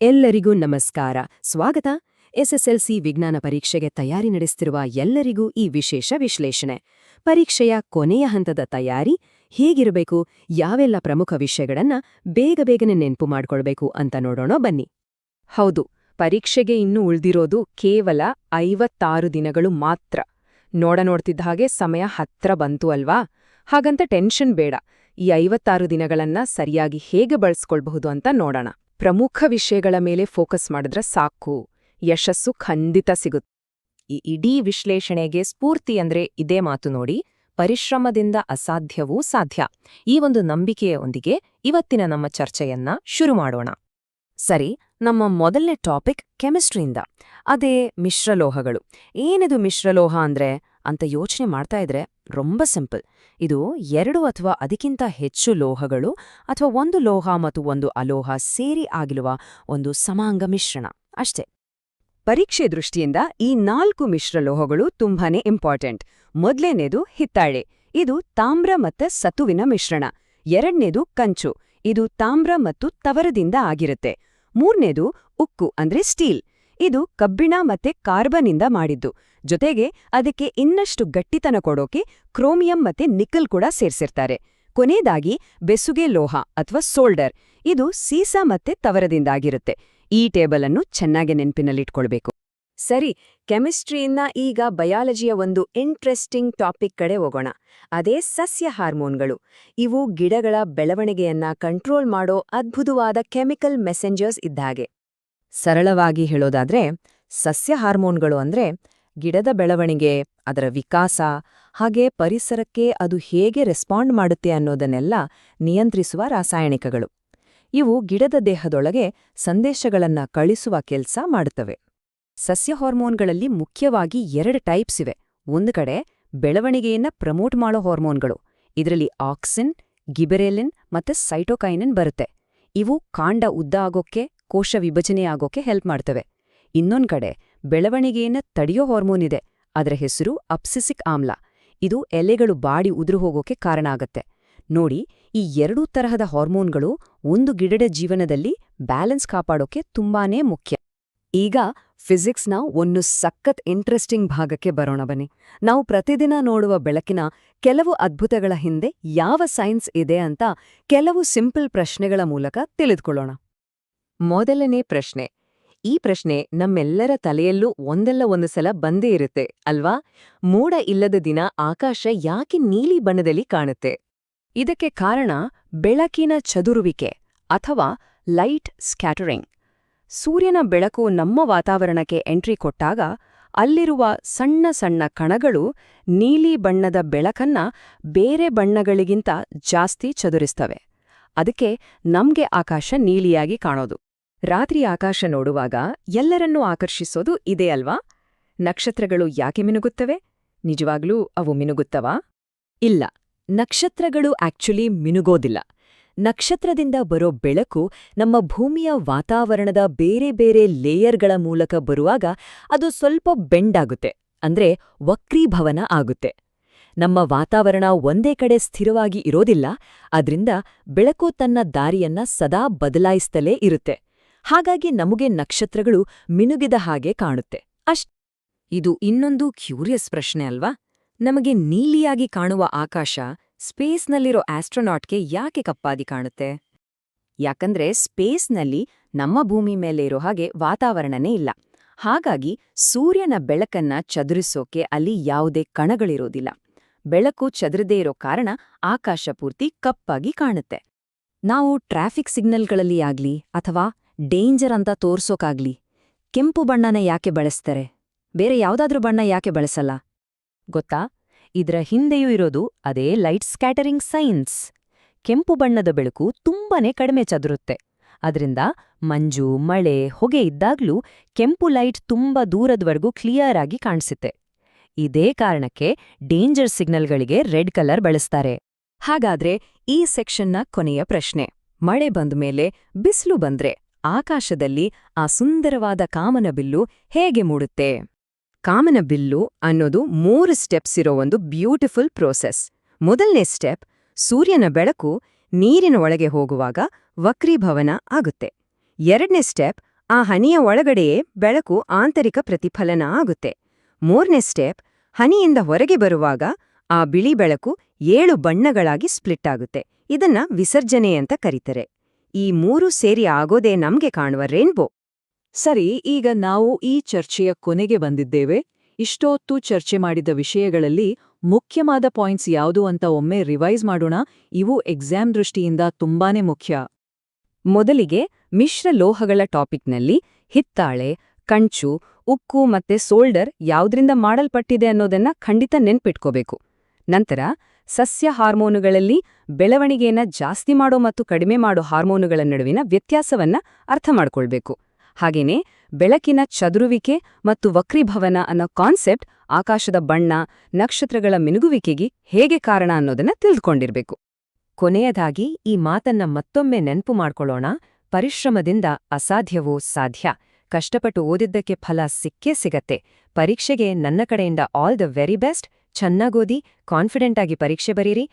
ಎಲ್ಲರಿಗೂ ನಮಸ್ಕಾರ. ಸ್ವಾಗತ. ಎಸ್ಎಸ್ಎಲ್ಸಿ ವಿಜ್ಞಾನ ಪರೀಕ್ಷೆಗೆ ತಯಾರಿ ನಡೆಸುತ್ತಿರುವ ಎಲ್ಲರಿಗೂ ಈ ವಿಶೇಷ ವಿಶ್ಲೇಷಣೆ. ಪರೀಕ್ಷೆಯ ಕೊನೆಯ ಹಂತದ ತಯಾರಿ, ಹೇಗಿರಬೇಕು, ಯಾವೆಲ್ಲ ಪ್ರಮುಖ ವಿಷಯಗಳನ್ನ ಬೇಗ ಬೇಗನೆ ನೆನ್ಪು ಮಾಡ್ಕೊಳ್ಬೇಕು ಅಂತ ನೋಡೋಣ ಬನ್ನಿ. ಹೌದು, ಪರೀಕ್ಷೆಗೆ ಇನ್ನು ಉಳ್ದಿರೋದು ಕೇವಲ ಐವತ್ತಾರು ದಿನಗಳು ಮಾತ್ರ. ನೋಡ ನೋಡ್ತಿದ್ದ ಹಾಗೆ ಸಮಯ ಹತ್ರ ಬಂತು ಅಲ್ವಾ? ಹಾಗಂತ ಟೆನ್ಷನ್ ಬೇಡ. ಈ ಐವತ್ತಾರು ದಿನಗಳನ್ನ ಸರಿಯಾಗಿ ಹೇಗೆ ಬಳಸ್ಕೊಳ್ಬಹುದು ಅಂತ ನೋಡೋಣ. ಪ್ರಮುಖ ವಿಷಯಗಳ ಮೇಲೆ ಫೋಕಸ್ ಮಾಡಿದ್ರೆ ಸಾಕು. ಯಶಸ್ಸು ಖಂಡಿತ ಸಿಗುತ್ತೆ. ಈ ಇಡೀ ವಿಶ್ಲೇಷಣೆಗೆ ಸ್ಫೂರ್ತಿ ಅಂದ್ರೆ ಇದೇ ಮಾತು ನೋಡಿ, ಪರಿಶ್ರಮದಿಂದ ಅಸಾಧ್ಯವೂ ಸಾಧ್ಯ. ಈ ಒಂದು ನಂಬಿಕೆಯೊಂದಿಗೆ ಇವತ್ತಿನ ನಮ್ಮ ಚರ್ಚೆಯನ್ನ ಶುರು ಮಾಡೋಣ. ಸರಿ, ನಮ್ಮ ಮೊದಲನೇ ಟಾಪಿಕ್ ಕೆಮಿಸ್ಟ್ರಿಯಿಂದ. ಅದೇ ಮಿಶ್ರಲೋಹಗಳು. ಏನಿದು ಮಿಶ್ರಲೋಹ ಅಂದ್ರೆ? ಅಂತ ಯೋಚನೆ ಮಾಡ್ತಾ ಇದ್ರೆ ರೊಂಬ ಸಿಂಪಲ್. ಇದು ಎರಡು ಅಥವಾ ಅದಕ್ಕಿಂತ ಹೆಚ್ಚು ಲೋಹಗಳು ಅಥವಾ ಒಂದು ಲೋಹ ಮತ್ತು ಒಂದು ಅಲೋಹ ಸೇರಿ ಆಗಿರುವ ಒಂದು ಸಮಾಂಗ ಮಿಶ್ರಣ. ಅಷ್ಟೇ. ಪರೀಕ್ಷೆ ದೃಷ್ಟಿಯಿಂದ ಈ ನಾಲ್ಕು ಮಿಶ್ರಲೋಹಗಳು ತುಂಬಾನೇ ಇಂಪಾರ್ಟೆಂಟ್. ಮೊದಲನೇದು ಹಿತ್ತಾಳೆ. ಇದು ತಾಮ್ರ ಮತ್ತು ಸತುವಿನ ಮಿಶ್ರಣ. ಎರಡನೇದು ಕಂಚು. ಇದು ತಾಮ್ರ ಮತ್ತು ತವರದಿಂದ ಆಗಿರುತ್ತೆ. ಮೂರನೇದು ಉಕ್ಕು, ಅಂದ್ರೆ ಸ್ಟೀಲ್. ಇದು ಕಬ್ಬಿಣ ಮತ್ತೆ ಕಾರ್ಬನ್ನಿಂದ ಮಾಡಿದ್ದು. ಜೊತೆಗೆ ಅದಕ್ಕೆ ಇನ್ನಷ್ಟು ಗಟ್ಟಿತನ ಕೊಡೋಕೆ ಕ್ರೋಮಿಯಂ ಮತ್ತೆ ನಿಕಲ್ ಕೂಡ ಸೇರ್ಸಿರ್ತಾರೆ. ಕೊನೆಯದಾಗಿ ಬೆಸುಗೆ ಲೋಹ ಅಥವಾ ಸೋಲ್ಡರ್. ಇದು ಸೀಸ ಮತ್ತೆ ತವರದಿಂದಾಗಿರುತ್ತೆ. ಈ ಟೇಬಲ್ ಅನ್ನು ಚೆನ್ನಾಗಿ ನೆನಪಿನಲ್ಲಿಟ್ಕೊಳ್ಬೇಕು. ಸರಿ, ಕೆಮಿಸ್ಟ್ರಿಯಿಂದ ಈಗ ಬಯಾಲಜಿಯ ಒಂದು ಇಂಟ್ರೆಸ್ಟಿಂಗ್ ಟಾಪಿಕ್ ಕಡೆ ಹೋಗೋಣ. ಅದೇ ಸಸ್ಯ ಹಾರ್ಮೋನ್ಗಳು. ಇವು ಗಿಡಗಳ ಬೆಳವಣಿಗೆಯನ್ನ ಕಂಟ್ರೋಲ್ ಮಾಡೋ ಅದ್ಭುತವಾದ ಕೆಮಿಕಲ್ ಮೆಸೆಂಜರ್ಸ್ ಇದ್ದಾಗೆ ಸರಳವಾಗಿ ಹೇಳೋದಾದ್ರೆ, ಸಸ್ಯ ಹಾರ್ಮೋನ್ಗಳು ಅಂದ್ರೆ ಗಿಡದ ಬೆಳವಣಿಗೆ, ಅದರ ವಿಕಾಸ, ಹಾಗೆ ಪರಿಸರಕ್ಕೆ ಅದು ಹೇಗೆ ರೆಸ್ಪಾಂಡ್ ಮಾಡುತ್ತೆ ಅನ್ನೋದನ್ನೆಲ್ಲ ನಿಯಂತ್ರಿಸುವ ರಾಸಾಯನಿಕಗಳು. ಇವು ಗಿಡದ ದೇಹದೊಳಗೆ ಸಂದೇಶಗಳನ್ನ ಕಳಿಸುವ ಕೆಲಸ ಮಾಡುತ್ತವೆ. ಸಸ್ಯ ಹಾರ್ಮೋನ್ಗಳಲ್ಲಿ ಮುಖ್ಯವಾಗಿ ಎರಡು ಟೈಪ್ಸ್ ಇವೆ. ಒಂದು ಕಡೆ ಬೆಳವಣಿಗೆಯನ್ನ ಪ್ರಮೋಟ್ ಮಾಡೋ ಹಾರ್ಮೋನ್ಗಳು. ಇದರಲ್ಲಿ ಆಕ್ಸಿನ್, ಗಿಬೆರೆಲಿನ್ ಮತ್ತೆ ಸೈಟೋಕೈನಿನ್ ಬರುತ್ತೆ. ಇವು ಕಾಂಡ ಉದ್ದ ಆಗೋಕ್ಕೆ ಕೋಶ ವಿಭಜನೆ ಆಗೋಕೆ ಹೆಲ್ಪ್ ಮಾಡ್ತವೆ. ಇನ್ನೊಂದು ಕಡೆ, ಬೆಳವಣಿಗೆಯನ್ನು ತಡೆಯೋ ಹಾರ್ಮೋನ್ ಇದೆ. ಅದರ ಹೆಸರು ಅಪ್ಸಿಸಿಕ್ ಆಮ್ಲ ಇದು ಎಲೆಗಳು ಬಾಡಿ ಉದುರು ಹೋಗೋಕೆ ಕಾರಣ ಆಗತ್ತೆ. ನೋಡಿ, ಈ ಎರಡೂ ತರಹದ ಹಾರ್ಮೋನ್ಗಳು ಒಂದು ಗಿಡದ ಜೀವನದಲ್ಲಿ ಬ್ಯಾಲೆನ್ಸ್ ಕಾಪಾಡೋಕೆ ತುಂಬಾನೇ ಮುಖ್ಯ. ಈಗ ಫಿಸಿಕ್ಸ್ನ ಒಂದು ಸಖತ್ ಇಂಟ್ರೆಸ್ಟಿಂಗ್ ಭಾಗಕ್ಕೆ ಬರೋಣ ಬನ್ನಿ. ನಾವು ಪ್ರತಿದಿನ ನೋಡುವ ಬೆಳಕಿನ ಕೆಲವು ಅದ್ಭುತಗಳ ಹಿಂದೆ ಯಾವ ಸೈನ್ಸ್ ಇದೆ ಅಂತ ಕೆಲವು ಸಿಂಪಲ್ ಪ್ರಶ್ನೆಗಳ ಮೂಲಕ ತಿಳಿದುಕೊಳ್ಳೋಣ. ಮೊದಲನೇ ಪ್ರಶ್ನೆ. ಈ ಪ್ರಶ್ನೆ ನಮ್ಮೆಲ್ಲರ ತಲೆಯಲ್ಲೂ ಒಂದಲ್ಲ ಒಂದು ಸಲ ಬಂದೇ ಇರುತ್ತೆ, ಅಲ್ವಾ? ಮೋಡ ಇಲ್ಲದ ದಿನ ಆಕಾಶ ಯಾಕೆ ನೀಲಿ ಬಣ್ಣದಲ್ಲಿ ಕಾಣುತ್ತೆ? ಇದಕ್ಕೆ ಕಾರಣ ಬೆಳಕಿನ ಚದುರುವಿಕೆ ಅಥವಾ ಲೈಟ್ ಸ್ಕ್ಯಾಟರಿಂಗ್. ಸೂರ್ಯನ ಬೆಳಕು ನಮ್ಮ ವಾತಾವರಣಕ್ಕೆ ಎಂಟ್ರಿ ಕೊಟ್ಟಾಗ ಅಲ್ಲಿರುವ ಸಣ್ಣ ಸಣ್ಣ ಕಣಗಳು ನೀಲಿ ಬಣ್ಣದ ಬೆಳಕನ್ನ ಬೇರೆ ಬಣ್ಣಗಳಿಗಿಂತ ಜಾಸ್ತಿ ಚದುರಿಸ್ತವೆ. ಅದಕ್ಕೆ ನಮ್ಗೆ ಆಕಾಶ ನೀಲಿಯಾಗಿ ಕಾಣೋದು. ರಾತ್ರಿ ಆಕಾಶ ನೋಡುವಾಗ ಎಲ್ಲರನ್ನೂ ಆಕರ್ಷಿಸೋದು ಇದೇ ಅಲ್ವಾ? ನಕ್ಷತ್ರಗಳು ಯಾಕೆ ಮಿನುಗುತ್ತವೆ? ನಿಜವಾಗ್ಲೂ ಅವು ಮಿನುಗುತ್ತವಾ? ಇಲ್ಲ, ನಕ್ಷತ್ರಗಳು ಆಕ್ಚುಲಿ ಮಿನುಗೋದಿಲ್ಲ. ನಕ್ಷತ್ರದಿಂದ ಬರೋ ಬೆಳಕು ನಮ್ಮ ಭೂಮಿಯ ವಾತಾವರಣದ ಬೇರೆ ಬೇರೆ ಲೇಯರ್ಗಳ ಮೂಲಕ ಬರುವಾಗ ಅದು ಸ್ವಲ್ಪ ಬೆಂಡಾಗುತ್ತೆ, ಅಂದ್ರೆ ವಕ್ರೀಭವನ ಆಗುತ್ತೆ. ನಮ್ಮ ವಾತಾವರಣ ಒಂದೇ ಕಡೆ ಸ್ಥಿರವಾಗಿ ಇರೋದಿಲ್ಲ ಅದ್ರಿಂದ ಬೆಳಕು ತನ್ನ ದಾರಿಯನ್ನ ಸದಾ ಬದಲಾಯಿಸ್ತಲೇ ಇರುತ್ತೆ. ಹಾಗಾಗಿ ನಮಗೆ ನಕ್ಷತ್ರಗಳು ಮಿನುಗಿದ ಹಾಗೆ ಕಾಣುತ್ತೆ. ಅಷ್ಟ್ ಇದು ಇನ್ನೊಂದು ಕ್ಯೂರಿಯಸ್ ಪ್ರಶ್ನೆ ಅಲ್ವಾ? ನಮಗೆ ನೀಲಿಯಾಗಿ ಕಾಣುವ ಆಕಾಶ ಸ್ಪೇಸ್ನಲ್ಲಿರೋ ಆಸ್ಟ್ರೋನಾಟ್ಗೆ ಯಾಕೆ ಕಪ್ಪಾಗಿ ಕಾಣುತ್ತೆ? ಯಾಕಂದ್ರೆ ಸ್ಪೇಸ್ನಲ್ಲಿ ನಮ್ಮ ಭೂಮಿ ಮೇಲೆ ಇರೋ ಹಾಗೆ ವಾತಾವರಣನೇ ಇಲ್ಲ. ಹಾಗಾಗಿ ಸೂರ್ಯನ ಬೆಳಕನ್ನ ಚದುರಿಸೋಕೆ ಅಲ್ಲಿ ಯಾವುದೇ ಕಣಗಳಿರೋದಿಲ್ಲ. ಬೆಳಕು ಚದುರದೇ ಇರೋ ಕಾರಣ ಆಕಾಶ ಪೂರ್ತಿ ಕಪ್ಪಾಗಿ ಕಾಣುತ್ತೆ. ನಾವು ಟ್ರಾಫಿಕ್ ಸಿಗ್ನಲ್ಗಳಲ್ಲಿ ಆಗ್ಲಿ ಅಥವಾ ಡೇಂಜರ್ ಅಂತ ತೋರ್ಸೋಕಾಗ್ಲಿ. ಕೆಂಪು ಬಣ್ಣನ ಯಾಕೆ ಬಳಸ್ತಾರೆ? ಬೇರೆ ಯಾವ್ದಾದ್ರೂ ಬಣ್ಣ ಯಾಕೆ ಬಳಸಲ್ಲ? ಗೊತ್ತಾ? ಇದರ ಹಿಂದೆಯೂ ಇರೋದು ಅದೇ ಲೈಟ್ ಸ್ಕ್ಯಾಟರಿಂಗ್ ಸೈನ್ಸ್. ಕೆಂಪು ಬಣ್ಣದ ಬೆಳಕು ತುಂಬಾನೇ ಕಡಿಮೆ ಚದುರುತ್ತೆ. ಅದರಿಂದ ಮಂಜು, ಮಳೆ, ಹೊಗೆ ಇದ್ದಾಗ್ಲೂ ಕೆಂಪು ಲೈಟ್ ತುಂಬಾ ದೂರದವರೆಗೂ ಕ್ಲಿಯರ್ ಆಗಿ ಕಾಣಿಸುತ್ತೆ. ಇದೇ ಕಾರಣಕ್ಕೆ ಡೇಂಜರ್ ಸಿಗ್ನಲ್ಗಳಿಗೆ ರೆಡ್ ಕಲರ್ ಬಳಸ್ತಾರೆ. ಹಾಗಾದ್ರೆ ಈ ಸೆಕ್ಷನ್ನ ಕೊನೆಯ ಪ್ರಶ್ನೆ. ಮಳೆ ಬಂದ ಮೇಲೆ ಬಿಸಿಲು ಬಂದ್ರೆ? ಆಕಾಶದಲ್ಲಿ ಆ ಸುಂದರವಾದ ಕಾಮನಬಿಲ್ಲು ಹೇಗೆ ಮೂಡುತ್ತೆ? ಕಾಮನಬಿಲ್ಲು ಅನ್ನೋದು ಮೂರು ಸ್ಟೆಪ್ಸ್ ಇರೋ ಒಂದು ಬ್ಯೂಟಿಫುಲ್ ಪ್ರೋಸೆಸ್. ಮೊದಲನೇ ಸ್ಟೆಪ್, ಸೂರ್ಯನ ಬೆಳಕು ನೀರಿನ ಒಳಗೆ ಹೋಗುವಾಗ ವಕ್ರೀಭವನ ಆಗುತ್ತೆ. ಎರಡನೇ ಸ್ಟೆಪ್, ಆ ಹನಿಯ ಒಳಗಡೆಯೇ ಬೆಳಕು ಆಂತರಿಕ ಪ್ರತಿಫಲನ ಆಗುತ್ತೆ. ಮೂರನೇ ಸ್ಟೆಪ್, ಹನಿಯಿಂದ ಹೊರಗೆ ಬರುವಾಗ ಆ ಬಿಳಿ ಬೆಳಕು ಏಳು ಬಣ್ಣಗಳಾಗಿ ಸ್ಪ್ಲಿಟ್ ಆಗುತ್ತೆ. ಇದನ್ನ ವಿಸರ್ಜನೆ ಅಂತ ಕರೀತಾರೆ. ಈ ಮೂರು ಸೇರಿ ಆಗೋದೇ ನಮ್ಗೆ ಕಾಣುವ ರೇನ್ಬೋ. ಸರಿ ಈಗ ನಾವು ಈ ಚರ್ಚೆಯ ಕೊನೆಗೆ ಬಂದಿದ್ದೇವೆ. ಇಷ್ಟೊತ್ತು ಚರ್ಚೆ ಮಾಡಿದ ವಿಷಯಗಳಲ್ಲಿ ಮುಖ್ಯವಾದ ಪಾಯಿಂಟ್ಸ್ ಯಾವುದು ಅಂತ ಒಮ್ಮೆ ರಿವೈಸ್ ಮಾಡೋಣ. ಇವು ಎಕ್ಸಾಮ್ ದೃಷ್ಟಿಯಿಂದ ತುಂಬಾನೇ ಮುಖ್ಯ. ಮೊದಲಿಗೆ ಮಿಶ್ರ ಲೋಹಗಳ ಟಾಪಿಕ್ನಲ್ಲಿ ಹಿತ್ತಾಳೆ ಕಂಚು ಉಕ್ಕು ಮತ್ತೆ ಸೋಲ್ಡರ್ ಯಾವ್ದ್ರಿಂದ ಮಾಡಲ್ಪಟ್ಟಿದೆ ಅನ್ನೋದನ್ನ ಖಂಡಿತ ನೆನ್ಪಿಟ್ಕೋಬೇಕು. ನಂತರ ಸಸ್ಯ ಹಾರ್ಮೋನುಗಳಲ್ಲಿ ಬೆಳವಣಿಗೆಯನ್ನ ಜಾಸ್ತಿ ಮಾಡೋ ಮತ್ತು ಕಡಿಮೆ ಮಾಡೋ ಹಾರ್ಮೋನುಗಳ ನಡುವಿನ ವ್ಯತ್ಯಾಸವನ್ನ ಅರ್ಥ ಮಾಡ್ಕೊಳ್ಬೇಕು. ಹಾಗೇನೇ ಬೆಳಕಿನ ಚದುರುವಿಕೆ ಮತ್ತು ವಕ್ರೀಭವನ ಅನ್ನೋ ಕಾನ್ಸೆಪ್ಟ್ ಆಕಾಶದ ಬಣ್ಣ, ನಕ್ಷತ್ರಗಳ ಮಿನುಗುವಿಕೆಗೆ ಹೇಗೆ ಕಾರಣ ಅನ್ನೋದನ್ನ ತಿಳಿದುಕೊಂಡಿರಬೇಕು ಕೊನೆಯದಾಗಿ ಈ ಮಾತನ್ನ ಮತ್ತೊಮ್ಮೆ ನೆನ್ಪು ಮಾಡ್ಕೊಳ್ಳೋಣ. ಪರಿಶ್ರಮದಿಂದ ಅಸಾಧ್ಯವೂ ಸಾಧ್ಯ. ಕಷ್ಟಪಟ್ಟು ಓದಿದ್ದಕ್ಕೆ ಫಲ ಸಿಕ್ಕೇ ಸಿಗತ್ತೆ. ಪರೀಕ್ಷೆಗೆ ನನ್ನ ಕಡೆಯಿಂದ ಆಲ್ ದ ವೆರಿ ಬೆಸ್ಟ್ ಚೆನ್ನಾಗೋದಿ ಕಾನ್ಫಿಡೆಂಟ್ ಆಗಿ ಪರೀಕ್ಷೆ ಬರೀರಿ.